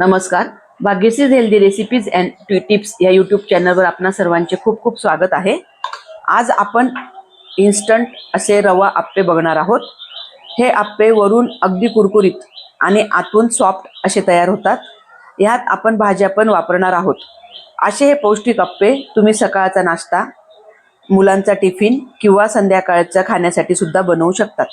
नमस्कार. भाग्यसीज healthy recipes and tips या यूट्यूब चॅनलवर आपणा सर्वांचे खूप खूप स्वागत आहे. आज आपण इन्स्टंट असे रवा आप्पे बघणार आहोत. हे आप्पे वरून अगदी कुरकुरीत आणि आतून सॉफ्ट असे तयार होतात. ह्यात आपण भाज्या पण वापरणार आहोत. असे हे पौष्टिक आप्पे तुम्ही सकाळचा नाश्ता मुलांचा टिफिन किंवा संध्याकाळच्या खाण्यासाठी सुद्धा बनवू शकतात.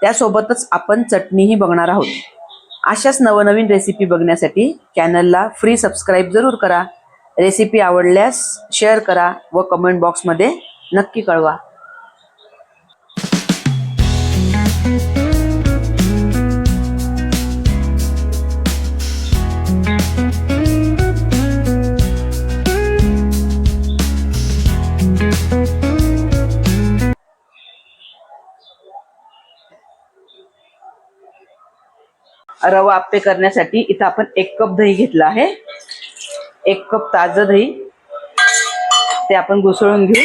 त्यासोबतच आपण चटणीही बघणार आहोत. अशाच नवनवीन रेसिपी बघण्यासाठी चॅनलला फ्री सबस्क्राईब जरूर करा. रेसिपी आवडल्यास शेअर करा व कमेंट बॉक्समध्ये नक्की कळवा. रवा आप्पे करण्यासाठी इथं आपण एक कप दही घेतलं आहे. एक कप ताजं दही. ते आपण घुसळून घेऊ.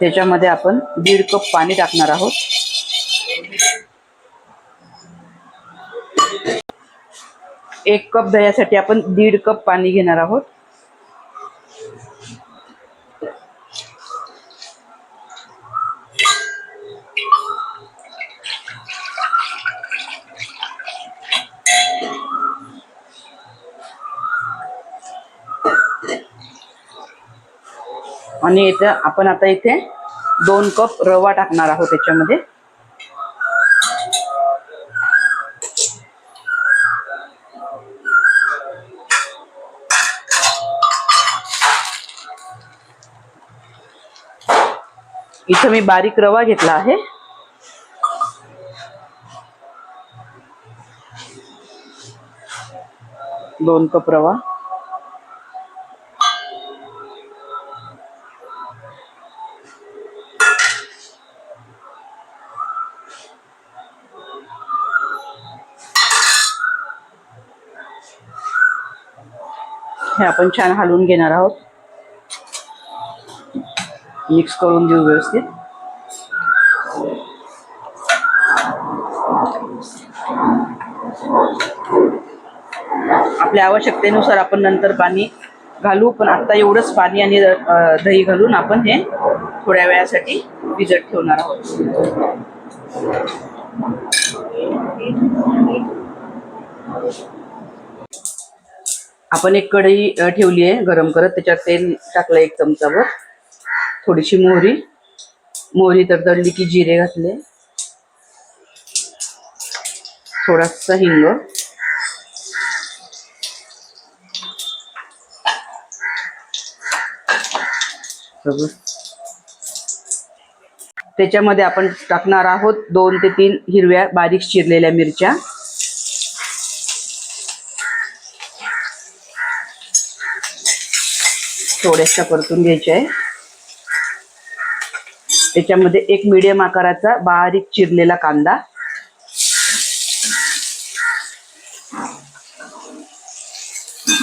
त्याच्यामध्ये आपण दीड कप पाणी टाकणार आहोत. एक कप दह्यासाठी आपण दीड कप पाणी घेणार आहोत. आणि इथं आपण आता इथे दोन कप रवा टाकणार आहोत त्याच्यामध्ये. इथं मी बारीक रवा घेतला आहे. दोन कप रवा. हे आपण छान हलवून घेणार आहोत. मिक्स करून देऊ व्यवस्थित. आपल्या आवश्यकतेनुसार आपण नंतर पाणी घालू पण आता एवढंच पाणी आणि दही घालून आपण हे थोड्या वेळासाठी भिजत ठेवणार आहोत. आपण एक कढई ठेवली आहे गरम करत. त्याच्यात तेल टाकलं एक चमचावर थोडीशी मोहरी. मोहरी तडतडली की जिरे घातले. थोडासा हिंग. त्याच्यामध्ये आपण टाकणार आहोत दोन ते तीन हिरव्या बारीक चिरलेल्या मिरच्या. थोड्याशा परतून घ्यायच्या आहे. त्याच्यामध्ये एक मीडियम आकाराचा बारीक चिरलेला कांदा.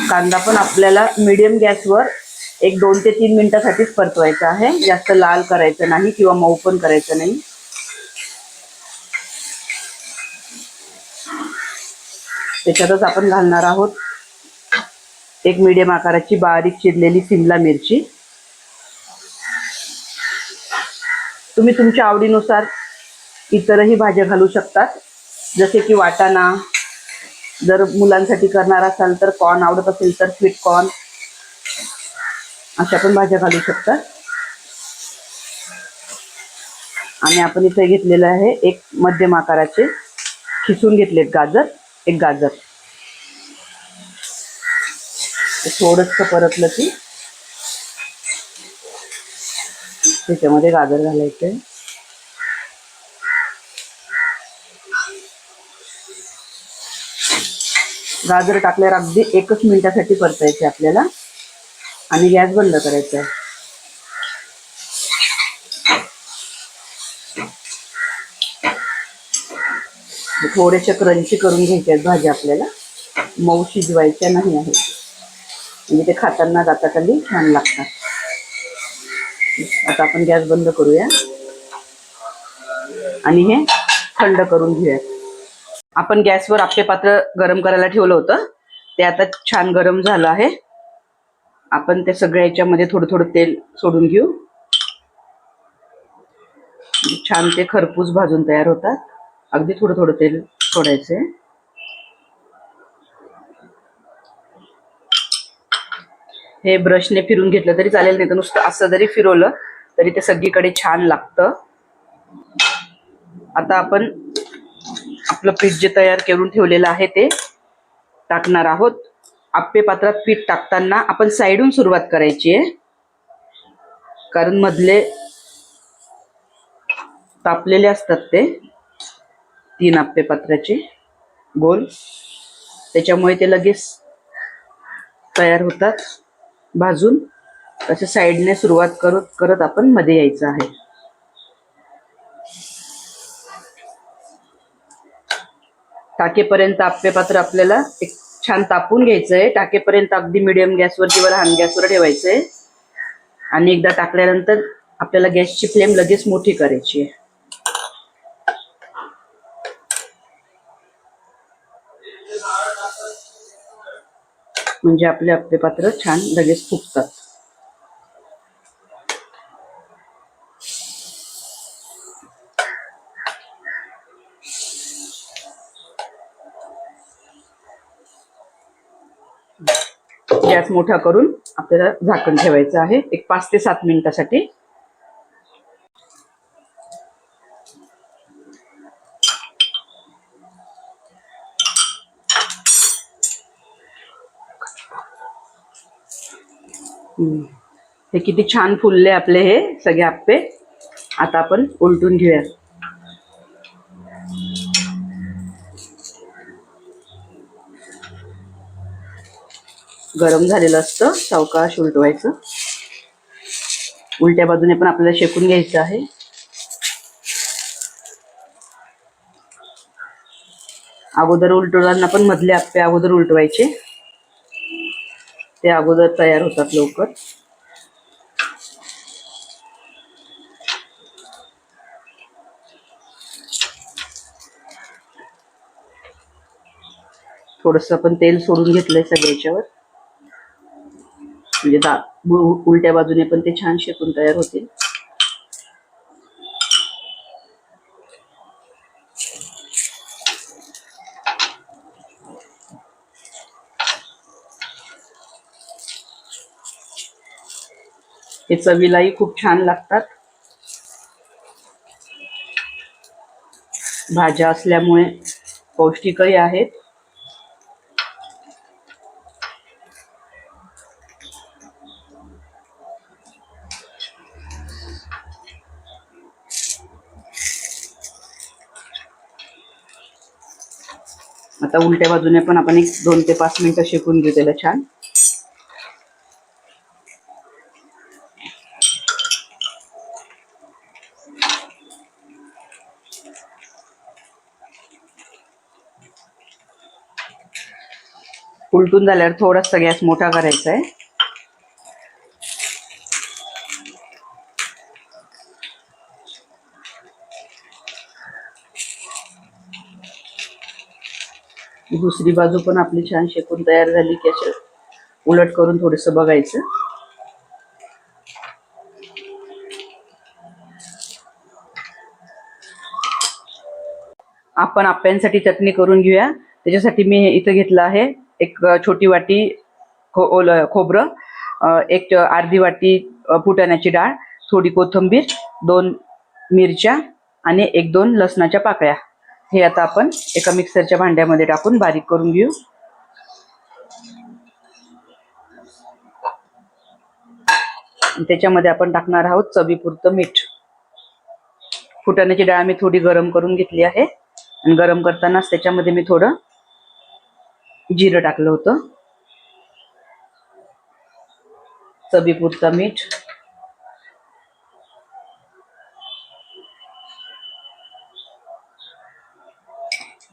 कांदा पण आपल्याला मीडियम गॅसवर एक दोन ते तीन मिनिटासाठीच परतवायचा आहे. जास्त लाल करायचं नाही किंवा मऊ पण करायचं नाही. त्याच्यातच आपण घालणार आहोत. एक मीडियम आकाराची बारीक चिरलेली सिमला मिरची. तुम्ही तुमच्या आवडीनुसार इतरही भाज्या घालू शकतात. जसे की वाटाणा. जर मुलांसाठी करणार असाल तर कॉर्न आवडत असेल तर स्वीट कॉर्न अशा पण भाज्या घालू शकतात. आणि आपण इथे घेतलेलं आहे एक मध्यम आकाराचे. खिसून घेतलेत गाजर. एक गाजर. थोडंसं परतलं की त्याच्यामध्ये गाजर घालायचंय. गाजर टाकल्यावर अगदी एकच मिनिटासाठी परतायचे आपल्याला. आणि गॅस बंद करायचा. आहे थोडेसे क्रंची करून घ्यायचे आहेत भाज्या आपल्याला. मऊ शिजवायच्या नाही आहेत. म्हणजे ते खाताना जाता खाली छान लागतात. आता आपण गॅस बंद करूया. आणि हे थंड करून घेऊया आपण गॅसवर आपले पात्र गरम करायला ठेवलं होतं. ते आता छान गरम झालं आहे. आपण ते सगळ्या याच्यामध्ये थोडं थोडं तेल सोडून घेऊ. छान ते खरपूस भाजून तयार होतात. अगदी थोडं थोडं तेल सोडायचं हे ब्रशने फिरून घेतलं तरी चालेल नाही तर नुसतं असं जरी फिरवलं तरी ते सगळीकडे छान लागतं. आता आपण आपलं पीठ जे तयार करून ठेवलेलं आहे ते टाकणार आहोत. आप्पे पात्रात पीठ टाकताना आपण साईडून सुरुवात करायची आहे. कारण मधले तापलेले असतात ते तीन आप्पे पात्राचे गोल. त्याच्यामुळे ते लगेच तयार होतात. भाजून अशा साईडने सुरुवात करत करत आपण मध्ये यायचं आहे. टाकेपर्यंत आप्पे पात्र आपल्याला एक छान तापून घ्यायचं आहे टाकेपर्यंत अगदी मिडियम गॅसवर किंवा लहान गॅसवर ठेवायचं आहे आणि एकदा टाकल्यानंतर आपल्याला गॅसची फ्लेम लगेच मोठी करायची आहे. म्हणजे आपले आपले पात्र छान लगेच फुगतात. गॅस मोठा करून आपल्याला झाकण ठेवायचं आहे. एक पाच ते सात मिनिटासाठी. हे किती छान फुलले आपले हे सगळे आप्पे. आता आपण उलटून घेऊया. गरम झालेलं असतं सावकाश उलटवायचं. उलट्या बाजूने पण आपल्याला शेकून घ्यायचं आहे. अगोदर उलटवताना पण मधले आप्पे अगोदर उलटवायचे. ते अगोदर तयार होतात लवकर. थोडस आपण तेल सोडून घेतलंय सगळ्याच्यावर. म्हणजे दा उलट्या बाजूने पण ते छान शेकून तयार होतील. हे चवीलाही खूप छान लागतात. भाज्या असल्यामुळे पौष्टिकही आहेत. आता उलट्या बाजूने पण आपण एक दोन ते पाच मिनिटं शेकून घेऊ त्याला छान. उलटून झाल्यावर थोडासा गॅस मोठा करायचा आहे. दुसरी बाजू पण आपली छान शेकून तयार झाली की असं उलट करून थोडस बघायचं. आपण आप्यांसाठी चटणी करून घेऊया. त्याच्यासाठी मी इथं घेतलं आहे. एक छोटी वाटी खो ओल खोबरं एक अर्धी वाटी फुटाण्याची डाळ थोडी कोथिंबीर दोन मिरच्या आणि एक दोन लसणाच्या पाकळ्या. हे आता आपण एका मिक्सरच्या भांड्यामध्ये टाकून बारीक करून घेऊ. त्याच्यामध्ये आपण टाकणार आहोत चवीपुरतं मीठ. फुटाण्याची डाळ मी थोडी गरम करून घेतली आहे. आणि गरम करतानाच त्याच्यामध्ये मी थोडं जिरं टाकलं होतं. चवीपुरतं मीठ.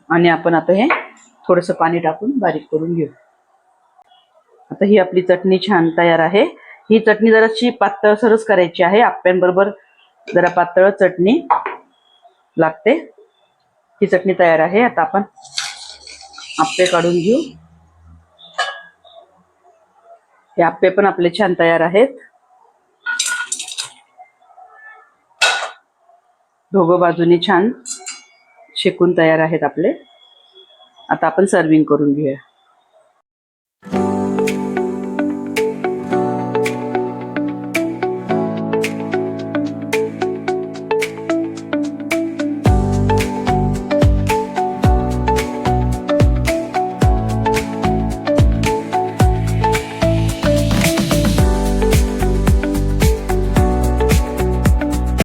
आणि आपण आता हे थोडस पाणी टाकून बारीक करून घेऊ. आता ही आपली चटणी छान तयार आहे. ही चटणी जराशी पातळसरच करायची आहे. आप्यांबरोबर जरा पातळ चटणी लागते. ही चटणी तयार आहे. आता आपण आप्पे काढून घेऊ. हे आप्पे पण आपले छान तयार आहेत. दोघं बाजूनी छान शेकून तयार आहेत आपले. आता आपण सर्विंग करून घेऊया.